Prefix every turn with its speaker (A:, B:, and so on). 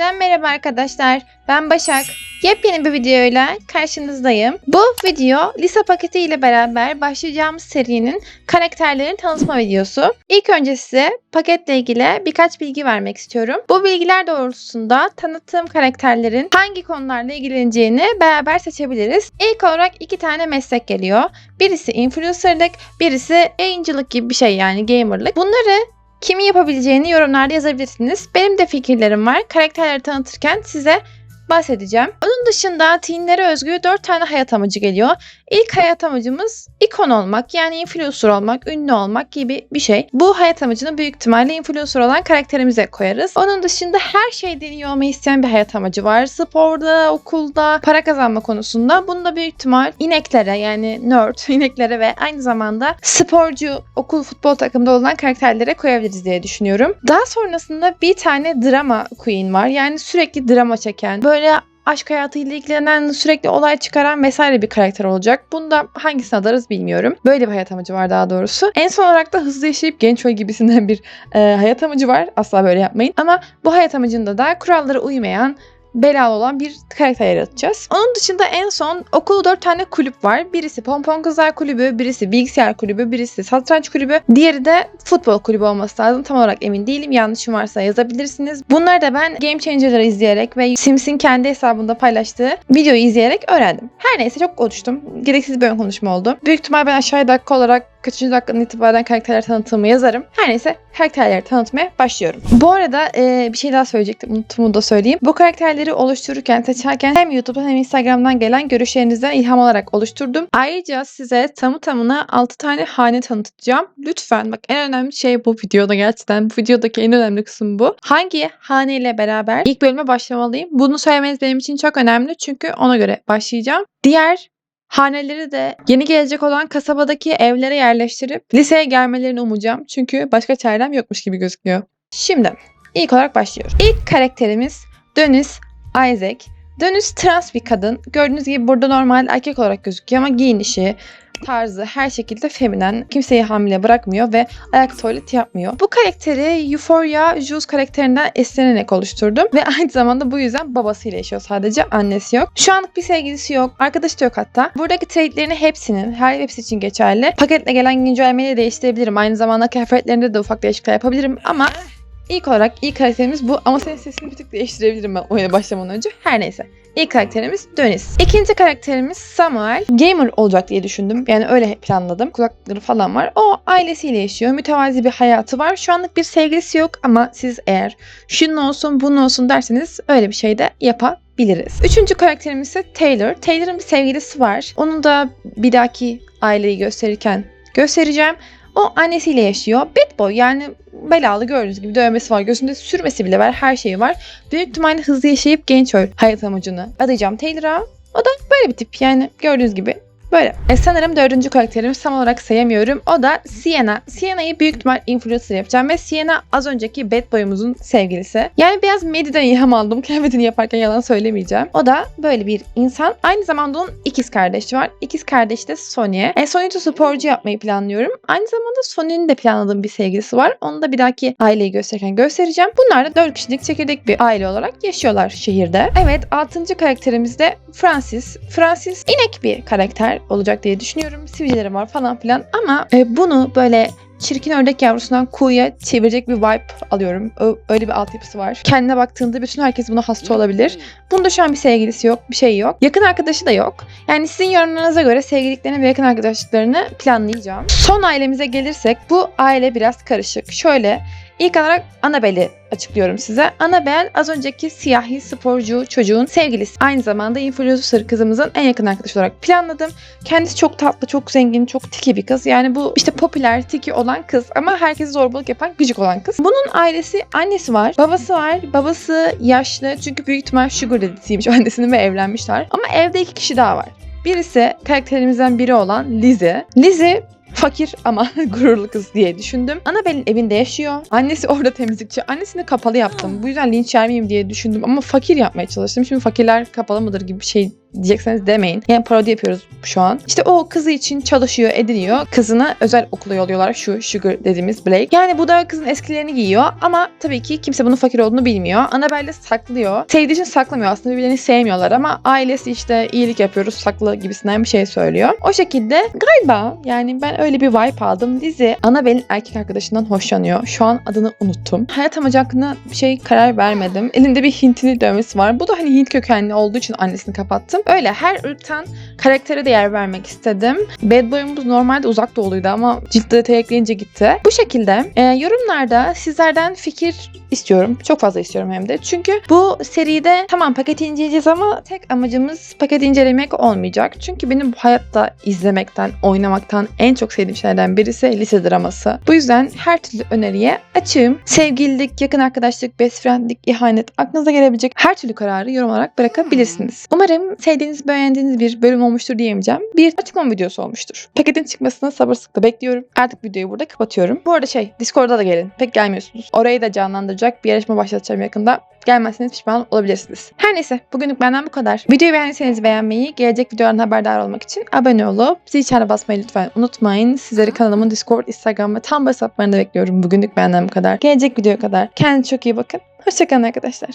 A: Yeniden merhaba arkadaşlar. Ben Başak. Yepyeni bir videoyla karşınızdayım. Bu video lise paketi ile beraber başlayacağımız serinin karakterlerin tanıtma videosu. İlk önce size paketle ilgili birkaç bilgi vermek istiyorum. Bu bilgiler doğrultusunda tanıttığım karakterlerin hangi konularla ilgileneceğini beraber seçebiliriz. İlk olarak iki tane meslek geliyor. Birisi influencerlık, birisi yayıncılık gibi bir şey yani gamerlık. Bunları kimin yapabileceğini yorumlarda yazabilirsiniz. Benim de fikirlerim var. Karakterleri tanıtırken size bahsedeceğim. Onun dışında teenlere özgü 4 tane hayat amacı geliyor. İlk hayat amacımız ikon olmak yani influencer olmak, ünlü olmak gibi bir şey. Bu hayat amacını büyük ihtimalle influencer olan karakterimize koyarız. Onun dışında her şey deniyor olmayı isteyen bir hayat amacı var. Sporda, okulda, para kazanma konusunda. Bunu da büyük ihtimal ineklere yani nerd ineklere ve aynı zamanda sporcu, okul futbol takımında olan karakterlere koyabiliriz diye düşünüyorum. Daha sonrasında bir tane drama queen var. Yani sürekli drama çeken, böyle aşk hayatıyla ilgilenen, sürekli olay çıkaran vesaire bir karakter olacak. Bunda hangisini adarız bilmiyorum. Böyle bir hayat amacı var daha doğrusu. En son olarak da hızlı yaşayıp genç oy gibisinden bir e, hayat amacı var. Asla böyle yapmayın. Ama bu hayat amacında da kurallara uymayan, belalı olan bir karakter yaratacağız. Onun dışında en son okulda dört tane kulüp var. Birisi Pompon Kızlar Kulübü, birisi Bilgisayar Kulübü, birisi Satranç Kulübü, diğeri de Futbol Kulübü olması lazım. Tam olarak emin değilim. Yanlışım varsa yazabilirsiniz. Bunları da ben Game Changer'ları izleyerek ve Sims'in kendi hesabında paylaştığı videoyu izleyerek öğrendim. Her neyse çok konuştum. Gereksiz bir ön konuşma oldu. Büyük ihtimal ben aşağıya dakika olarak kaçıncı dakikadan itibaren karakterler tanıtımı yazarım. Her neyse karakterleri tanıtmaya başlıyorum. Bu arada e, bir şey daha söyleyecektim. Unuttum da söyleyeyim. Bu karakterleri oluştururken, seçerken hem YouTube'dan hem Instagram'dan gelen görüşlerinizden ilham alarak oluşturdum. Ayrıca size tamı tamına 6 tane hane tanıtacağım. Lütfen bak en önemli şey bu videoda gerçekten. Bu videodaki en önemli kısım bu. Hangi haneyle beraber ilk bölüme başlamalıyım? Bunu söylemeniz benim için çok önemli çünkü ona göre başlayacağım. Diğer Haneleri de yeni gelecek olan kasabadaki evlere yerleştirip liseye gelmelerini umacağım. Çünkü başka çarem yokmuş gibi gözüküyor. Şimdi ilk olarak başlıyoruz. İlk karakterimiz Deniz Isaac. Deniz trans bir kadın. Gördüğünüz gibi burada normal erkek olarak gözüküyor ama giyinişi, tarzı her şekilde feminen. Kimseyi hamile bırakmıyor ve ayak tuvalet yapmıyor. Bu karakteri Euphoria Jules karakterinden esinlenerek oluşturdum. Ve aynı zamanda bu yüzden babasıyla yaşıyor sadece. Annesi yok. Şu anlık bir sevgilisi yok. Arkadaşı da yok hatta. Buradaki trade'lerini hepsinin, her hepsi için geçerli. Paketle gelen güncellemeleri değiştirebilirim. Aynı zamanda kıyafetlerinde de ufak değişiklikler yapabilirim ama İlk olarak ilk karakterimiz bu ama senin sesini bir tık değiştirebilirim ben oyuna başlamadan önce. Her neyse. İlk karakterimiz Dönis. İkinci karakterimiz Samuel. Gamer olacak diye düşündüm. Yani öyle planladım. Kulakları falan var. O ailesiyle yaşıyor. Mütevazi bir hayatı var. Şu anlık bir sevgilisi yok ama siz eğer şunun olsun bunun olsun derseniz öyle bir şey de yapabiliriz. Üçüncü karakterimiz ise Taylor. Taylor'ın bir sevgilisi var. Onu da bir dahaki aileyi gösterirken göstereceğim. O annesiyle yaşıyor. Bad boy yani belalı gördüğünüz gibi dövmesi var. Gözünde sürmesi bile var. Her şeyi var. Büyük ihtimalle hızlı yaşayıp genç öl hayat amacını adayacağım Taylor'a. O da böyle bir tip yani gördüğünüz gibi Böyle. E sanırım dördüncü karakterimi tam olarak sayamıyorum. O da Sienna. Sienna'yı büyük ihtimal influencer yapacağım ve Sienna az önceki bad boy'umuzun sevgilisi. Yani biraz Medi'den ilham aldım. Kıyafetini yaparken yalan söylemeyeceğim. O da böyle bir insan. Aynı zamanda onun ikiz kardeşi var. İkiz kardeş de Sonya. E Sonya'yı da sporcu yapmayı planlıyorum. Aynı zamanda Sonya'nın de planladığım bir sevgilisi var. Onu da bir dahaki aileyi gösterirken göstereceğim. Bunlar da 4 kişilik çekirdek bir aile olarak yaşıyorlar şehirde. Evet 6. karakterimiz de Francis. Francis inek bir karakter olacak diye düşünüyorum. Sivilceleri var falan filan ama e, bunu böyle çirkin ördek yavrusundan kuğuya çevirecek bir vibe alıyorum. Öyle bir altyapısı var. Kendine baktığında bütün herkes buna hasta olabilir. Bunda şu an bir sevgilisi yok, bir şey yok. Yakın arkadaşı da yok. Yani sizin yorumlarınıza göre sevgililiklerini ve yakın arkadaşlıklarını planlayacağım. Son ailemize gelirsek bu aile biraz karışık. Şöyle İlk olarak Annabelle'i açıklıyorum size. Annabelle az önceki siyahi sporcu çocuğun sevgilisi. Aynı zamanda influencer kızımızın en yakın arkadaşı olarak planladım. Kendisi çok tatlı, çok zengin, çok tiki bir kız. Yani bu işte popüler, tiki olan kız ama herkese zorbalık yapan gıcık olan kız. Bunun ailesi, annesi var, babası var. Babası yaşlı çünkü büyük ihtimal sugar daddy'siymiş annesinin ve evlenmişler. Ama evde iki kişi daha var. Birisi karakterimizden biri olan Lizzie. Lizzie fakir ama gururlu kız diye düşündüm. Annabelle'in evinde yaşıyor. Annesi orada temizlikçi. Annesini kapalı yaptım. Bu yüzden linç yer miyim diye düşündüm ama fakir yapmaya çalıştım. Şimdi fakirler kapalı mıdır gibi bir şey diyecekseniz demeyin. Yani parodi yapıyoruz şu an. İşte o kızı için çalışıyor, ediniyor. Kızını özel okula yolluyorlar. Şu Sugar dediğimiz Blake. Yani bu da kızın eskilerini giyiyor ama tabii ki kimse bunun fakir olduğunu bilmiyor. Annabelle de saklıyor. Sevdiği için saklamıyor. Aslında birbirlerini sevmiyorlar ama ailesi işte iyilik yapıyoruz saklı gibisinden bir şey söylüyor. O şekilde galiba yani ben öyle bir vibe aldım. Dizi Annabelle'in erkek arkadaşından hoşlanıyor. Şu an adını unuttum. Hayat amacı hakkında bir şey karar vermedim. Elinde bir Hintli dövmesi var. Bu da hani Hint kökenli olduğu için annesini kapattım. Öyle her ırktan karaktere değer vermek istedim. Bad Boy'umuz normalde uzak doğuluydu ama detayı ekleyince gitti. Bu şekilde e, yorumlarda sizlerden fikir istiyorum. Çok fazla istiyorum hem de. Çünkü bu seride tamam paketi inceleyeceğiz ama tek amacımız paketi incelemek olmayacak. Çünkü benim bu hayatta izlemekten, oynamaktan en çok sevdiğim şeylerden birisi lise draması. Bu yüzden her türlü öneriye açığım. Sevgililik, yakın arkadaşlık, best friendlik, ihanet aklınıza gelebilecek her türlü kararı yorum olarak bırakabilirsiniz. Umarım sevdiğiniz, beğendiğiniz bir bölüm olmuştur diyemeyeceğim. Bir açıklama videosu olmuştur. Paketin çıkmasını sabırsızlıkla bekliyorum. Artık videoyu burada kapatıyorum. Bu arada şey, Discord'a da gelin. Pek gelmiyorsunuz. Orayı da canlandıracak bir yarışma başlatacağım yakında. Gelmezseniz pişman olabilirsiniz. Her neyse bugünlük benden bu kadar. Videoyu beğendiyseniz beğenmeyi, gelecek videolardan haberdar olmak için abone olup zil çanına basmayı lütfen unutmayın. Sizleri kanalımın Discord, Instagram ve tam hesaplarında bekliyorum. Bugünlük benden bu kadar. Gelecek videoya kadar. Kendinize çok iyi bakın. Hoşçakalın arkadaşlar.